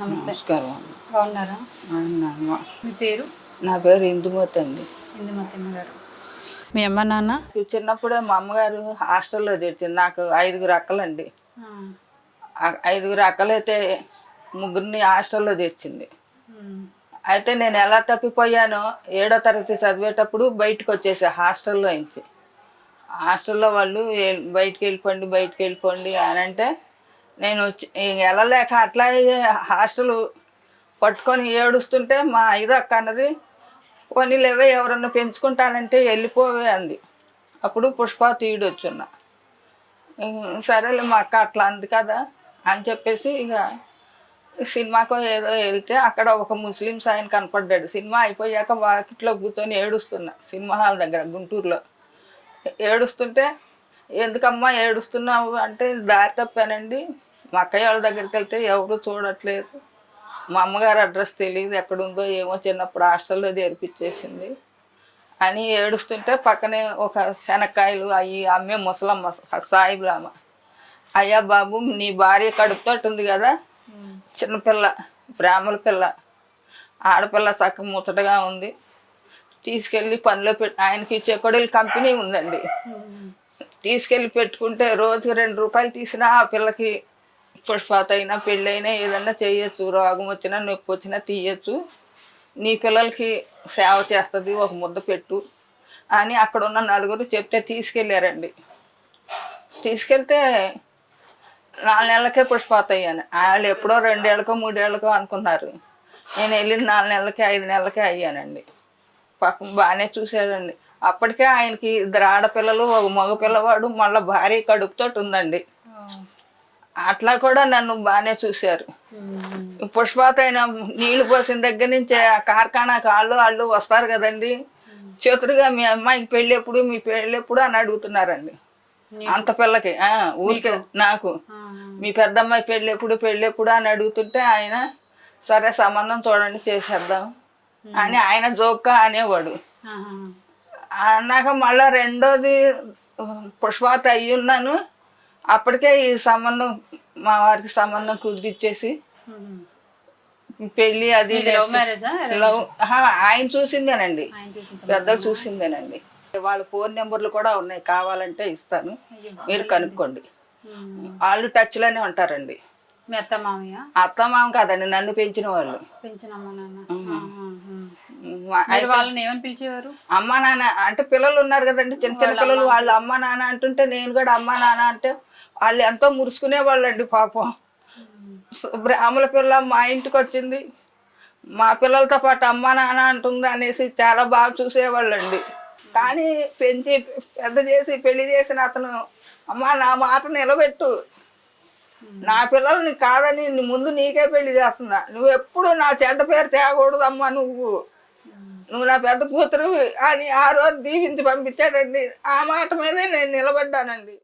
నమస్కారం. బాగున్నారా. మీ పేరు? నా పేరు ఇందుమతి అండి. ఇందుమతిమ్మ గారు. మీ అమ్మ నాన్న? చిన్నప్పుడే మా అమ్మగారు హాస్టల్లో తెచ్చింది నాకు ఐదుగురు అక్కలండి. ఐదుగురు అక్కలైతే ముగ్గురిని హాస్టల్లో తెచ్చింది అయితే నేను ఎలా తప్పిపోయానో ఏడో తరగతి చదివేటప్పుడు బయటకు వచ్చేసా హాస్టల్లో నుంచి. హాస్టల్లో వాళ్ళు "ఏ- బయటికి వెళ్ళిపోండి బయటికి వెళ్ళిపోండి అని అంటే నేను వచ్చి వెళ్ళలేక అట్లా హాస్టల్ పట్టుకొని ఏడుస్తుంటే మా ఐదు అక్క అన్నది పోనీలేవే ఎవరన్నా పెంచుకుంటానంటే వెళ్ళిపోవే అంది. అప్పుడు పుష్ప తీయుడు వచ్చున్నా. సరేలే మా అక్క అట్లా అంది కదా అని చెప్పేసి ఇక సినిమాకు ఏదో వెళ్తే అక్కడ ఒక ముస్లిమ్స్ ఆయన కనపడ్డాడు. సినిమా అయిపోయాక వాకిట్లో కూర్చొని ఏడుస్తున్నా సినిమా హాల్ దగ్గర గుంటూరులో. ఏడుస్తుంటే ఎందుకమ్మా ఏడుస్తున్నావు? అంటే దారి తప్పానండి. మా అక్కయ్య వాళ్ళ దగ్గరికి వెళ్తే ఎవరు చూడట్లేదు. మా అమ్మగారు అడ్రస్ తెలియదు ఎక్కడుందో ఏమో చిన్నప్పుడు హాస్టల్లో చేర్పించేసింది. అని ఏడుస్తుంటే పక్కనే ఒక శనక్కాయలు అవి అమ్మే ముసలమ్మ సాయిబులమ్మ అయ్యా బాబు నీ భార్య కడుపుతోటి ఉంది కదా చిన్నపిల్ల బ్రాహ్మణ పిల్ల. ఆడపిల్ల చక్క ముచ్చటగా ఉంది. తీసుకెళ్ళి పనిలో పెట్టి ఆయనకి చెకొడీల కంపెనీ ఉందండి. తీసుకెళ్ళి పెట్టుకుంటే రోజుకి రెండు రూపాయలు తీసినా ఆ పిల్లకి పుష్పాత అయినా పెళ్ళైనా ఏదన్నా చేయొచ్చు. రోగం వచ్చినా నొప్పి వచ్చినా తీయచ్చు. నీ పిల్లలకి సేవ చేస్తుంది ఒక ముద్ద పెట్టు అని అక్కడ ఉన్న నలుగురు చెప్తే తీసుకెళ్ళారండి. తీసుకెళ్తే నాలుగు నెలలకే పుష్పాత అయ్యాను వాళ్ళు ఎప్పుడో రెండేళ్ళకో మూడేళ్ళకో అనుకున్నారు. నేను వెళ్ళిన నాలుగు నెలలకి ఐదు నెలలకే అయ్యానండి. పాపం బాగానే చూశారండి. అప్పటికే ఆయనకి ఇద్దరు ఆడపిల్లలు ఒక మగ పిల్లవాడు మళ్ళీ భార్య కడుపుతోటి ఉందండి. అట్లా కూడా నన్ను బాగానే చూశారు. పుష్పాత అయిన నీళ్ళు పోసిన దగ్గర నుంచి ఆ కార్ఖానాకి వాళ్ళు వాళ్ళు వస్తారు కదండి. చేతుడుగా మీ అమ్మాయికి పెళ్ళి ఎప్పుడు మీ పెళ్ళి ఎప్పుడు అని అడుగుతున్నారండి. అంత పిల్లకి ఆ, ఊరికే నాకు? మీ పెద్దమ్మాయి పెళ్ళి ఎప్పుడు పెళ్ళి ఎప్పుడు అని అడుగుతుంటే ఆయన సరే సంబంధం చూడండి చేసేద్దాం అని ఆయన జోక్గా అనేవాడు. అన్నాక మళ్ళా రెండోది పుష్పాత అయ్యి ఉన్నాను అప్పటికే ఈ సంబంధం మా వారికి సంబంధం కుదిరిచ్చేసి. పెళ్ళి అది లవ్ ఆయన చూసిందేనండి. పెద్దలు చూసిందేనండి. వాళ్ళ ఫోన్ నెంబర్లు కూడా ఉన్నాయి కావాలంటే ఇస్తాను. మీరు కనుక్కోండి. వాళ్ళు టచ్లోనే ఉంటారండి. మీ అత్త మామయ్య? అత్త మామ కాదండి నన్ను పెంచిన వాళ్ళు పెంచిన అమ్మ నాన్న వాళ్ళని ఏమని పిలిచేవారు? అమ్మ నాన్న అంటే పిల్లలు ఉన్నారు కదండి చిన్న చిన్న పిల్లలు వాళ్ళు అమ్మ నాన్న అంటుంటే నేను కూడా అమ్మ నాన్న అంటే వాళ్ళు ఎంతో మురుసుకునే వాళ్ళండి పాపం బ్రాహ్మణ పిల్ల మా ఇంటికి వచ్చింది. మా పిల్లలతో పాటు అమ్మ నాన్న అంటుంది అనేసి చాలా బాగా చూసేవాళ్ళండి. కానీ పెంచి పెద్ద చేసి పెళ్ళి చేసిన అతను అమ్మ నా మాట నిలబెట్టు. నా పిల్లల్ని కాదని ముందు నీకే పెళ్ళి చేస్తున్నా. నువ్వు ఎప్పుడు నా చెడ్డ పేరు తేకూడదమ్మా నువ్వు. నువ్వు నా పెద్ద కూతురు అని ఆ రోజు దీవించి పంపించాడండి. ఆ మాట మీదే నేను నిలబడ్డానండి.